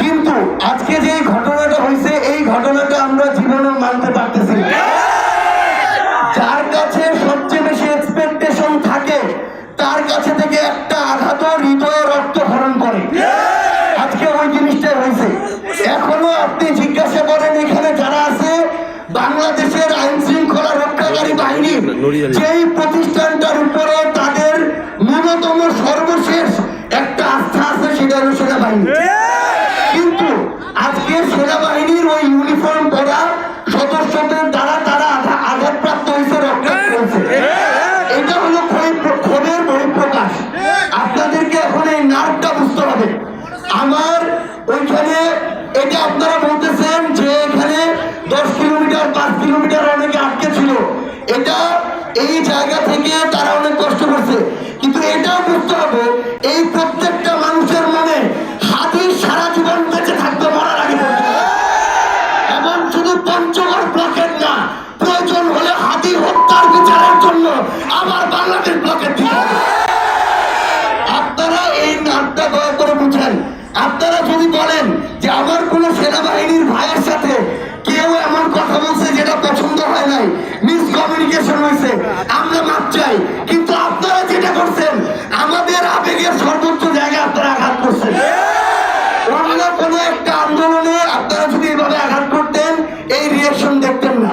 কিন্তু আজকে যে ঘটনাটা হয়েছে, এই ঘটনাটা আমরা জীবনে মানতে পারতেছি যার কাছে সবচেয়ে বেশি এক্সপেকটেশন থাকে, তার কাছে থেকে একটা আঘাত হৃদয় রক্ত হরণ করে। আজকে ওই জিনিসটাই হয়েছে। এখনও আপনি জিজ্ঞাসা করেন, এখানে যারা আছে, বাংলাদেশের আইন শৃঙ্খলা রক্ষাকারী বাহিনী, যেই প্রতিষ্ঠানটার উপরে তাদের ন্যূনতম সর্বশেষ একটা আস্থা আছে সেটা হলো সেনাবাহিনী। আজকে সেনাবাহিনীর ওই ইউনিফর্ম পরা সদস্যদের দ্বারা তারা আঘাতপ্রাপ্ত হয়েছে এটা হলো ক্ষোভের বহিঃপ্রকাশ। আপনাদেরকে এখন এই নার্ভটা বুঝতে হবে। আমার ওইখানে এটা আপনারা বলতেছেন যে এখানে দশ কিলোমিটার, পাঁচ কিলোমিটার অনেকে আটকে ছিল। এটা এই জায়গা থেকে তারা অনেক কষ্ট করছে। কিন্তু এটাও বুঝতে হবে, এই প্রত্যেকটা মানুষের মনে হাতির সারা শুধু পঞ্চগড় ব্লকের না, প্রয়োজন হলে হাতি হত্যার বিচারের জন্য আমার বাংলাদেশ ব্লকের আপনারা এই নামটা দয়া করে বুঝেন। আপনারা যদি বলেন যে আমার কোন সেনাবাহিনীর ভাইয়ের সাথে কেউ এমন কথা বলছে যেটা পছন্দ হয় নাই মিসকমিউনিকেশন হয়েছে, আমরা মাপ চাই রিয়াকশন না।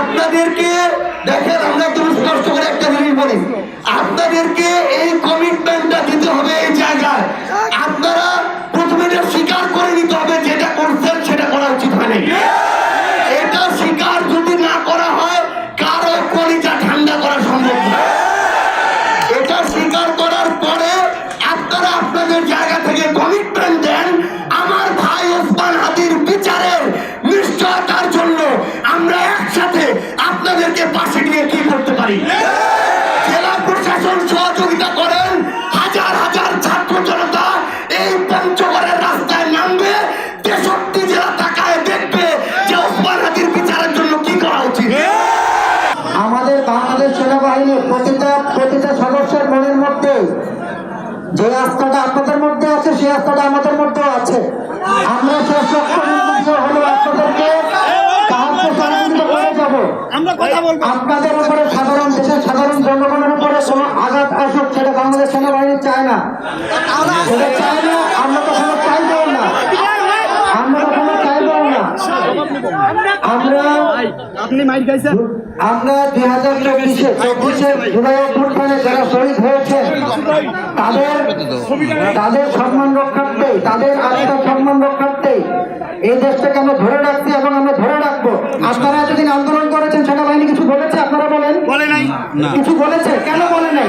আপনাদেরকে দেখেন, আমরা তুমি স্পষ্ট করে একটা জিনিস বলি। আপনাদেরকে এই কমিটমেন্টটা দিতে হবে এই জায়গায়। আপনারা যে আস্থাটা আপনাদের মধ্যে আছে সেই আস্থাটা আমাদের মধ্যেও আছে। আমরা হলো আপনাদেরকে আপনাদের উপরে সাধারণ দেশের সাধারণ জনগণের উপরে কোনো আঘাত আসুক সেটা বাংলাদেশ সেনাবাহিনী চায় না। চায় না আমরা কখনো চাইবেও না আমরা কখনো চাইবেও না আমরা আপনি মাইর খাইছেন আমরা দুই হাজার চব্বিশে চব্বিশে জুলাই অভ্যুত্থানে যারা শহীদ হয়েছে তাদের তাদের সম্মান রক্ষার্থে তাদের আত্মার সম্মান রক্ষার্থে এই দেশটাকে আমরা ধরে রাখছি এবং আমরা ধরে রাখব আপনারা এতদিন আন্দোলন করেছেন সেনাবাহিনী কিছু বলেছে আপনারা বলেন বলে নাই কিছু বলেছে কেন বলে নাই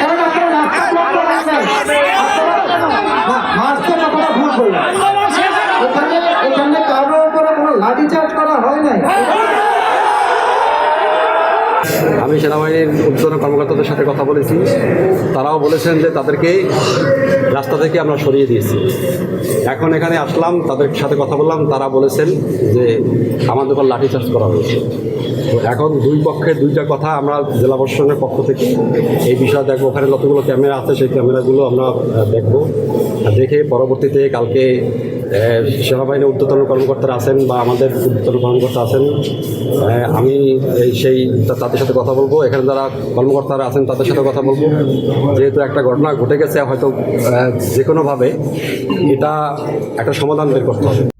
কারণ আপনারা ভুল বললেন এখানে করা হয় নাই। আমি সেনাবাহিনীর উদ্বোধন কর্মকর্তাদের সাথে কথা বলেছি। তারাও বলেছেন যে তাদেরকে রাস্তা থেকে আমরা সরিয়ে দিয়েছি। এখন এখানে আসলাম, তাদের সাথে কথা বললাম, তারা বলেছেন যে আমাদের উপর লাঠিচার্জ করা হয়েছে। তো এখন দুই পক্ষের দুইটা কথা আমরা জেলা প্রশাসনের পক্ষ থেকে এই বিষয়ে দেখব। ওখানে যতগুলো ক্যামেরা আছে, সেই ক্যামেরাগুলো আমরা দেখব। দেখে পরবর্তীতে কালকে সেনাবাহিনীর ঊর্ধ্বতন কর্মকর্তারা আছেন বা আমাদের ঊর্ধ্বতন কর্মকর্তা আছেন। আমি এই সেই তাদের সাথে কথা বলব। এখানে যারা কর্মকর্তারা আছেন, তাদের সাথে কথা বলব। যেহেতু একটা ঘটনা ঘটে গেছে, হয়তো যে কোনোভাবে এটা একটা সমাধান বের করতে হবে।